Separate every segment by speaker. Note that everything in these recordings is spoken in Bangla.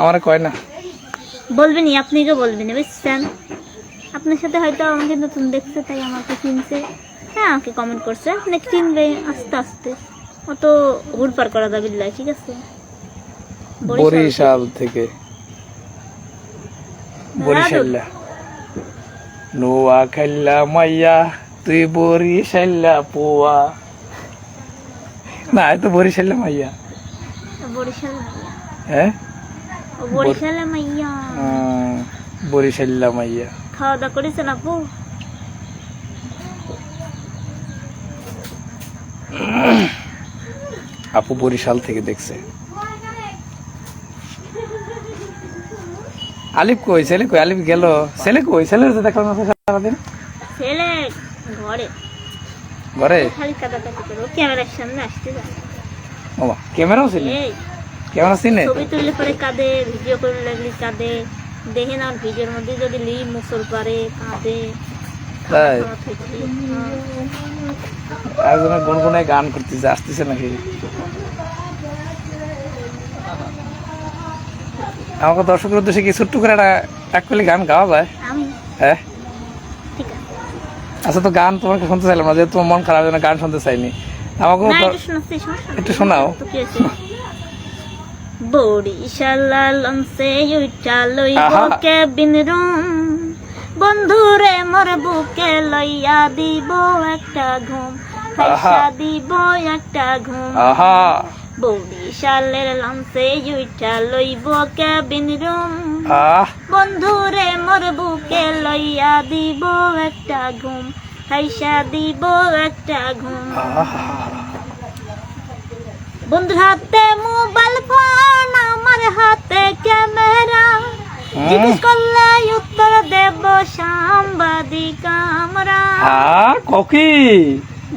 Speaker 1: আমার কয় না।
Speaker 2: বলবেনই আপনিকে বলবেন বুঝছেন? আপনার সাথে হয়তো আমাকে নতুন দেখছে তাই আমাকে চিনছে। হ্যাঁ আমাকে কমেন্ট করছে আপনি চিনবে আস্তে আস্তে। অত হুড়পার করা যাবে না, ঠিক আছে? বরিশাল।
Speaker 1: বরিশাল থেকে। বরিশাল্লা নোয়া খাইলা মাইয়া তুই বরিশাল্লা পোয়া। না এ তো বরিশাল্লা মাইয়া।
Speaker 2: বরিশাল
Speaker 1: হ্যাঁ?
Speaker 2: বরিশালে মাইয়া
Speaker 1: বরিশাল্লা মাইয়া
Speaker 2: খাওয়া দাওয়া করেছেন আপু?
Speaker 1: আপু বরিশাল থেকে দেখছে। আলিফ কই? ছেলে কই? আলিফ গেল। ছেলে কই? ছেলে তো দেখলাম না সারাদিন।
Speaker 2: ছেলে ঘরে।
Speaker 1: ঘরে?
Speaker 2: খালি করে। ক্যামেরার সামনে আসতে যায়
Speaker 1: ওমা ক্যামেরাও ছিল। ক্যামেরা চিনে
Speaker 2: ছবি তুললে পরে কাঁদে ভিডিও করে লাগলে কাঁদে দেখে না ভিডিওর মধ্যে যদি লি মুসল পারে কাঁদে।
Speaker 1: তাই?
Speaker 2: হ্যাঁ।
Speaker 1: একজনের গুনগুনায় গান করতেছে আসতেছে নাকি? আমাকে দর্শকের উদ্দেশ্যে কি ছোট্ট করে একটা এক কলি গান গাওয়া যায়? হ্যাঁ? আচ্ছা তো গান তোমাকে শুনতে চাইলাম না যেহেতু তোমার মন খারাপ জন্য গান শুনতে চাইনি। তো-
Speaker 2: একটু
Speaker 1: শোনাও।
Speaker 2: বরিশালা লঞ্চে উইটা লইব। Cabin room. বন্ধুরে মোর বুকে লইয়া দিব একটা ঘুম। পয়সা দিব একটা ঘুম। বরিশালের লঞ্চে উইটা লইব কেবিন রুম। বন্ধুরে মোর বুকে লইয়া দিব একটা ঘুম। পয়সা দিব একটা ঘুম।
Speaker 1: আহা।
Speaker 2: বন্ধুর হাতে মোবাইল ফোন আমার হাতে ক্যামেরা। জিজ্ঞেস করলে উত্তর দেব সাংবাদিক আমরা।
Speaker 1: হ্যাঁ ককি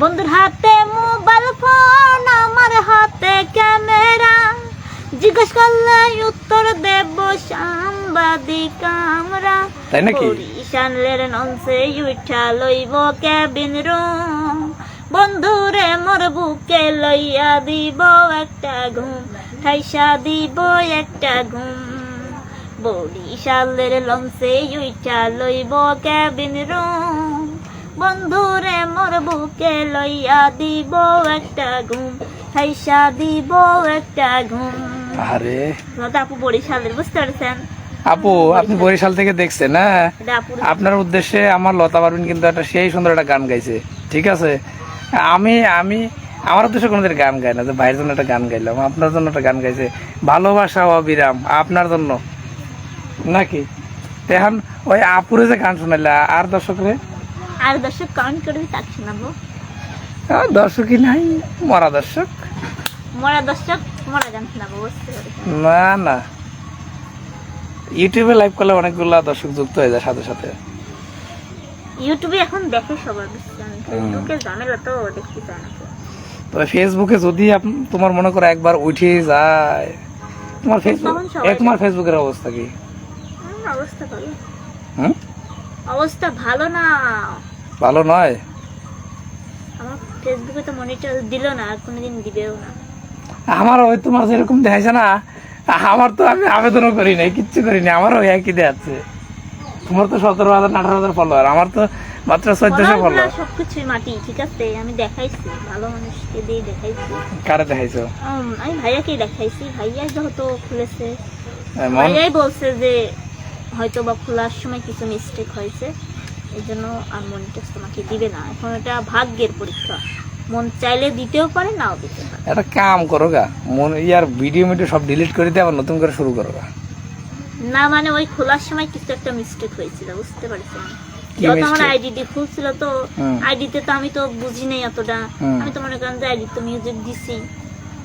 Speaker 2: বন্ধুর হাতে মোবাইল ফোন আমার হাতে ক্যামেরা। জিজ্ঞেস করলে উত্তর দেব সাংবাদিক আমরা।
Speaker 1: তাই নাকি?
Speaker 2: বরিশালের নলসে উঠা লইব ক্যাবিন রুম। বন্ধুরে মোর বুকে লইয়া দিব একটা ঘুম ঠাইসা দিব একটা ঘুম। বরিশালের লঞ্চে উঠা লইব ক্যাবিন রুম। বন্ধুরে মোর বুকে লইয়া দিব একটা ঘুম ঠাইসা দিব একটা ঘুম।
Speaker 1: আরে।
Speaker 2: দাদা আপু বরিশালের বুঝতে পারছেন?
Speaker 1: আপু আপনি বরিশাল থেকে দেখছেন না আপনার উদ্দেশ্যে আমার লতা পারবিন কিন্তু একটা সেই সুন্দর একটা গান গাইছে ঠিক আছে? আমি আমি আমার উদ্দেশ্যে কোনোদিন গান গাই না যে ভাইয়ের জন্য একটা গান গাইলাম আপনার জন্য একটা গান গাইছে ভালোবাসা অবিরাম আপনার জন্য। নাকি? তো এখন ওই আপুরে যে গান শোনাইলা আর দর্শকরে
Speaker 2: আর দর্শক কমেন্ট করবি তাকে শোনাবো।
Speaker 1: দর্শকই নাই মরা দর্শক।
Speaker 2: মরা দর্শক মরা গান শোনাবো
Speaker 1: না না। ইউটিউবে লাইভ করলে অনেকগুলা দর্শক যুক্ত হয়ে যায় সাথে সাথে।
Speaker 2: ইউটিউবে এখন দেখে সবার ফেসবুকে ঝামেলা তো দেখতে চায় না।
Speaker 1: তবে ফেসবুকে যদি তোমার মনে করো একবার উঠে যায় তোমার ফেসবুক তোমার ফেসবুকের অবস্থা কি?
Speaker 2: অবস্থা ভালো।
Speaker 1: হুম?
Speaker 2: অবস্থা ভালো না।
Speaker 1: ভালো নয়?
Speaker 2: আমার ফেসবুকে তো মনিটর দিল না আর কোনোদিন দিবেও না।
Speaker 1: আমার ওই তোমার যেরকম দেখাইছে না আমার তো আমি আবেদনও করি নাই কিচ্ছু করি নাই আমারও একই দেখাচ্ছে। তোমার তো সতেরো হাজার আঠারো হাজার ফলোয়ার আমার তো মাত্র চোদ্দশো ফলোয়ার
Speaker 2: সবকিছুই মাটি ঠিক আছে? আমি দেখাইছি ভালো মানুষকে দিয়ে দেখাইছি।
Speaker 1: কারে দেখাইছো?
Speaker 2: আমি ভাইয়াকেই দেখাইছি ভাইয়া যেহেতু খুলেছে। ভাইয়াই বলছে যে হয়তো বা খোলার সময় কিছু মিস্টেক হয়েছে এই জন্য আর মনিটর তোমাকে দিবে না। এখন এটা ভাগ্যের পরীক্ষা। মন চাইলে দিতেও পারে নাও দিতে পারে।
Speaker 1: একটা কাম করো গা মন ইয়ার ভিডিও মিডিও সব ডিলিট করে দিয়ে আবার নতুন করে শুরু করো গা।
Speaker 2: না মানে ওই খোলার সময় কিছু একটা মিস্টেক হয়েছিল বুঝতে পারছেন?
Speaker 1: কি
Speaker 2: আমার আইডিটি খুলছিল তো আইডিতে তো আমি তো বুঝি নাই অতটা। আমি তো মনে করেন যে আইডি তো মিউজিক দিছি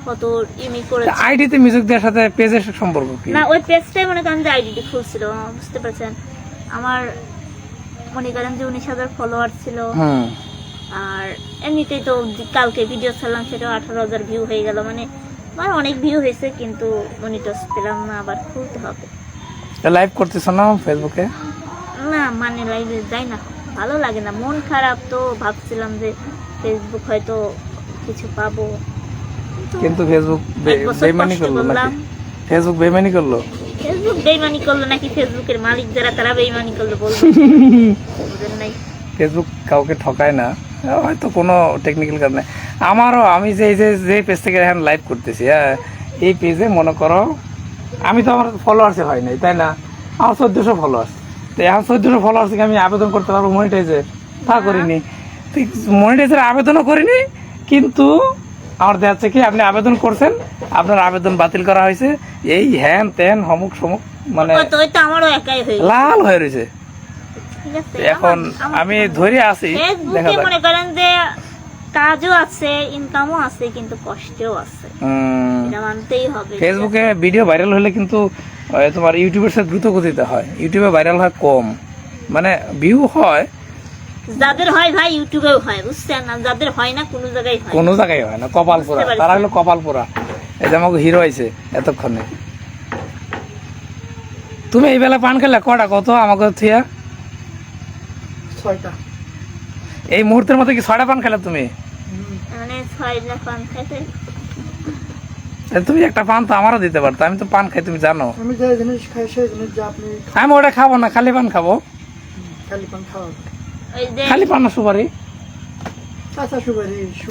Speaker 2: কত ইমি করে
Speaker 1: আইডিতে মিউজিক দেওয়ার সাথে পেজের সম্পর্ক কি?
Speaker 2: না ওই পেজটাই মনে করেন যে আইডিটি খুলছিল বুঝতে পারছেন? আমার মনে করেন যে উনিশ হাজার ফলোয়ার ছিল। আর এমনিতেই তো কালকে ভিডিও ছাড়লাম সেটাও আঠারো হাজার ভিউ হয়ে গেল। মানে আমার অনেক ভিউ হয়েছে কিন্তু মনিটস পেলাম না আবার খুলতে হবে।
Speaker 1: লাইভ করতেছো না ফেসবুকে
Speaker 2: না মানে লাইভে যাই না। ভালো লাগে না। মন খারাপ তো ভাবছিলাম যে ফেসবুক হয়তো কিছু পাবো। কিন্তু
Speaker 1: ফেসবুক বেমানি করল নাকি? ফেসবুক বেমানি করল?
Speaker 2: ফেসবুক বেইমানি করল নাকি? ফেসবুকের মালিক যারা তারা বেইমানি করল বলব।
Speaker 1: ফেসবুক কাউকে ঠকায় না। হয়তো কোনো টেকনিক্যাল কারণে আমারও আমি যে যে যে পেজ থেকে এখন লাইভ করতেছি হ্যাঁ এই পেজে মনে করো আমি তো আমার ফলোয়ার্সে হয় নাই তাই না? আমার চোদ্দোশো ফলোয়ার্স তো এখন চোদ্দোশো ফলোয়ার্স থেকে আমি আবেদন করতে পারব মনিটাইজের তা করিনি। মনিটাইজের আবেদনও করিনি কিন্তু আমার দেখা যাচ্ছে কি আপনি আবেদন করছেন আপনার আবেদন বাতিল করা হয়েছে। এই হ্যান ত্যান হমুক সমুক মানে
Speaker 2: হয়ে।
Speaker 1: লাল হয়ে রয়েছে। এখন আমি ধরে আছি দেখা
Speaker 2: কাজও আছে ইনকামও আছে কিন্তু কষ্টও আছে। এটা মানতেই হবে।
Speaker 1: ফেসবুকে ভিডিও ভাইরাল হলে কিন্তু তোমার ইউটিউবের সাথে দ্রুত গতিতে হয়। ইউটিউবে ভাইরাল হয় কম। মানে ভিউ হয়।
Speaker 2: যাদের হয় ভাই ইউটিউবেও হয় বুঝছেন? না যাদের হয় না কোনো জায়গায় হয়
Speaker 1: কোনো জায়গায় হয় না কপাল পোড়া তারা হলো কপাল পোড়া এই যে আমাকে হিরো হয়েছে এতক্ষণে। তুমি এই বেলা পান খেলে? কটা? কত? আমাকে থিয়া?
Speaker 3: ছয়টা।
Speaker 1: এই মুহূর্তের মধ্যে কি ছয়টা পান খেলে তুমি?
Speaker 2: পান খাইতে?
Speaker 1: তুমি একটা পান তো আমারও দিতে পারতো আমি তো পান খাই তুমি জানো।
Speaker 3: আমি যে জিনিস খাই সেই জিনিস যে আপনি
Speaker 1: আমি ওটা খাব না খালি পান খাব।
Speaker 3: খালি পান খাওয়ান
Speaker 1: খালি পান না সুপারি।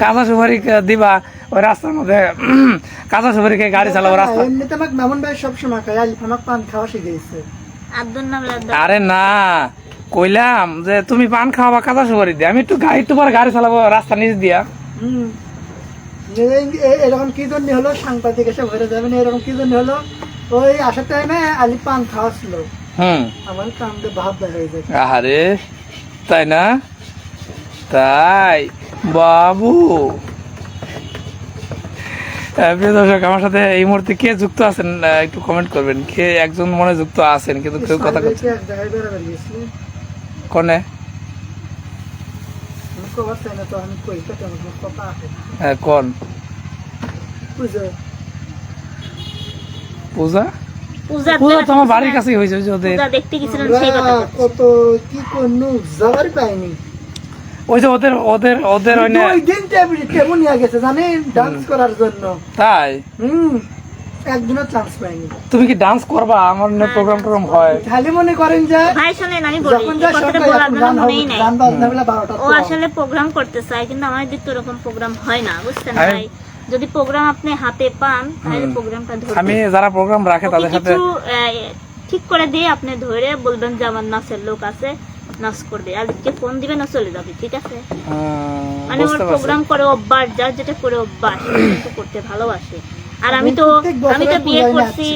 Speaker 3: কাঁচা সুপারি
Speaker 1: দিবা ওই রাস্তার মধ্যে কাঁচা সুপারি খেয়ে গাড়ি চালাবো রাস্তা
Speaker 3: এমনিতে আমাকে মামুন ভাই সবসময় খাই আলিফ আমাকে পান খাওয়া
Speaker 2: লাদ্দা
Speaker 1: আরে না কইলাম যে তুমি পান খাওয়াবা কাঁচা সুপারি দিয়ে আমি একটু গাড়ি পরে গাড়ি চালাবো রাস্তা নিচ দিয়া।
Speaker 3: হুম। এরকম কি জন্য হলো? সাংবাদিক এসে ভরে যাবেন এরকম কি জন্য হলো? ওই আসার টাইমে আলি পান খাওয়া ছিল
Speaker 1: হুম।
Speaker 3: আমার কাম ভাব হয়ে যায়
Speaker 1: আরে তাই না? তাই বাবু। প্রিয় দর্শক আমার সাথে এই মুহূর্তে কে যুক্ত আছেন একটু কমেন্ট করবেন। কে একজন মনে যুক্ত আছেন কিন্তু কেউ কথা কোনে
Speaker 3: আমি কবার চাই না তো আমি কই পেটে আমার কথা আছে
Speaker 1: হ্যাঁ, কোন?
Speaker 3: বুঝে
Speaker 1: পূজা?
Speaker 2: পূজা
Speaker 1: তো আমার বাড়ির কাছেই হয়েছে ওদের।
Speaker 2: পূজা দেখতে গেছিলেন সেই কথা
Speaker 3: কত কি করনু যাবার পাইনি।
Speaker 1: ওই যে ওদের ওদের ওদের ওই
Speaker 3: দিন টেবিল টেবু নিয়ে গেছে জানেন? ডান্স করার জন্য।
Speaker 1: তাই?
Speaker 3: হুম। একদিনও চান্স পাইনি।
Speaker 1: তুমি কি ডান্স করবা? আমার প্রোগ্রাম টোগ্রাম হয়।
Speaker 3: খালি মনে করেন যে
Speaker 2: ভাই শোনেন আমি বলি কথাটা বলার জন্য মনেই নাই। ও আসলে প্রোগ্রাম করতে চায় কিন্তু আমাদের দিক তো ওরকম প্রোগ্রাম হয় না বুঝছেন ভাই? যদি প্রোগ্রাম আপনি হাতে পান তাহলে প্রোগ্রামটা
Speaker 1: আমি যারা প্রোগ্রাম রাখে তাদের সাথে
Speaker 2: ঠিক করে দিয়ে আপনি ধরে বলবেন যে আমার নাচের লোক আছে নাচ করবে। আর কে ফোন দিবে না চলে যাবে ঠিক আছে? মানে ওর প্রোগ্রাম করে অভ্যাস যার যেটা করে অভ্যাস করতে ভালোবাসে। আর আমি তো আমি তো বিয়ে করছি।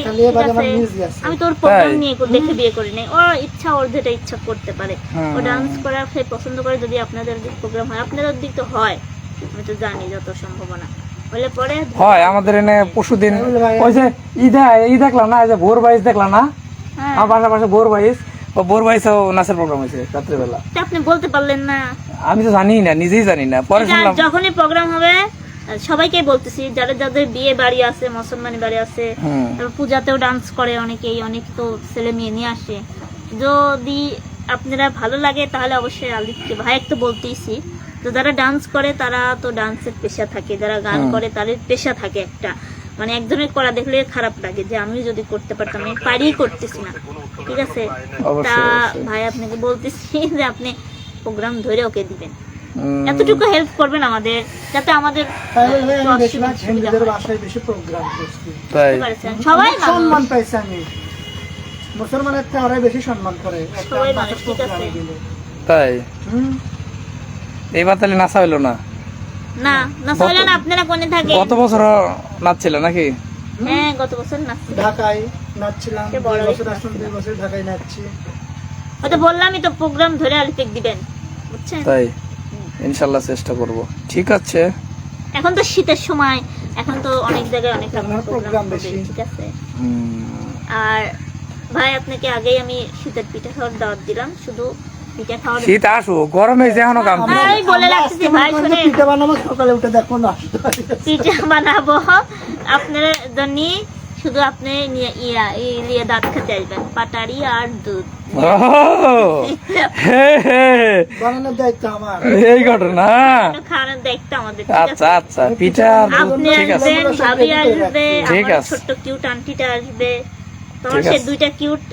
Speaker 2: আমি তো ওর প্রোগ্রাম নিয়ে দেখে বিয়ে করি নাই ওর ইচ্ছা ওর যেটা ইচ্ছা করতে পারে। ও ডান্স করার সে পছন্দ করে যদি আপনাদের প্রোগ্রাম হয়। আপনাদের দিক তো হয়। আমি তো জানি যত সম্ভাবনা পরে
Speaker 1: হয় আমাদের এনে ওই যে ঈদে ই দেখলাম না এই যে ভোর বাইশ দেখলাম না?
Speaker 2: হ্যাঁ।
Speaker 1: আমার পাশে পাশে ভোর বাইশ। ও ভোর বাইশেও নাচের প্রোগ্রাম হয়েছে রাত্রেবেলা।
Speaker 2: আপনি বলতে পারলেন না।
Speaker 1: আমি তো জানি না নিজেই জানি না। পরে শুনলাম।
Speaker 2: যখনই প্রোগ্রাম হবে সবাইকে বলতেছি যারা যাদের বিয়ে বাড়ি আছে মুসলমানি বাড়ি আছে পূজাতেও ডান্স করে অনেকেই অনেক তো ছেলে মেয়ে নিয়ে আসে। যদি আপনারা ভালো লাগে তাহলে অবশ্যই আলিফকে ভাই তো বলতেইছি তো যারা ডান্স করে তারা তো ডান্সের পেশা থাকে যারা গান করে তাদের পেশা থাকে একটা। মানে একজনের করা দেখলে খারাপ লাগে যে আমি যদি করতে পারতাম আমি পারি করতেছি না। ঠিক আছে? তা। ভাই আপনাকে বলতেছি যে আপনি প্রোগ্রাম ধরে ওকে দিবেন। এতটুকু হেল্প করবেন আমাদের যাতে আমাদের
Speaker 3: বেশি প্রোগ্রাম?
Speaker 2: সবাই
Speaker 3: সম্মান পাইছি আমি। মুসলমানের থেকে ওরাই বেশি সম্মান করে।
Speaker 1: তাই?
Speaker 3: হুম।
Speaker 1: এইবার তাহলে নাচা হইল না?
Speaker 2: না না চলে না আপনারা কোনে থাকে
Speaker 1: গত বছর নাচছিল নাকি?
Speaker 2: হ্যাঁ গত বছর নাচছি।
Speaker 3: ঢাকায় নাচছিলাম।
Speaker 2: বড়
Speaker 3: বছর দুই বছর ঢাকায় নাচছি।
Speaker 2: ওটা বললামই তো প্রোগ্রাম ধরে আলিপেক দিবেন। বুঝছেন?
Speaker 1: তাই। ইনশাল্লাহ চেষ্টা করব। ঠিক আছে?
Speaker 2: এখন তো শীতের সময় এখন তো অনেক জায়গায় অনেক প্রোগ্রাম
Speaker 3: বেশি।
Speaker 2: ঠিক আছে? আর ভাই আপনাকে আগেই আমি শীতের পিঠা খাওয়ার দাওয়াত দিলাম শুধু পিঠা খাওয়ার
Speaker 1: শীত আসো গরমে যে এখনও কাম
Speaker 2: আমি বলে রাখছি ভাই।
Speaker 3: যে পিঠা বানাবো সকালে উঠে দেখো না।
Speaker 2: পিঠা বানাবো আপনার জন্য শুধু আপনি নিয়ে- ইয়া ই- নিয়ে দাঁত খেতে আসবেন পাটারি আর দুধ।
Speaker 1: ও, হে, হে,
Speaker 3: বানানোর দায়িত্ব আমার।
Speaker 1: এই ঘটনা।
Speaker 2: খাওয়ানোর দায়িত্ব আমাদের
Speaker 1: আচ্ছা আচ্ছা পিঠা
Speaker 2: আপনি আসবেন ভাবি আসবে। ছোট্ট কিউট আন্টিটা আসবে। তোমার সে দুইটা কিউট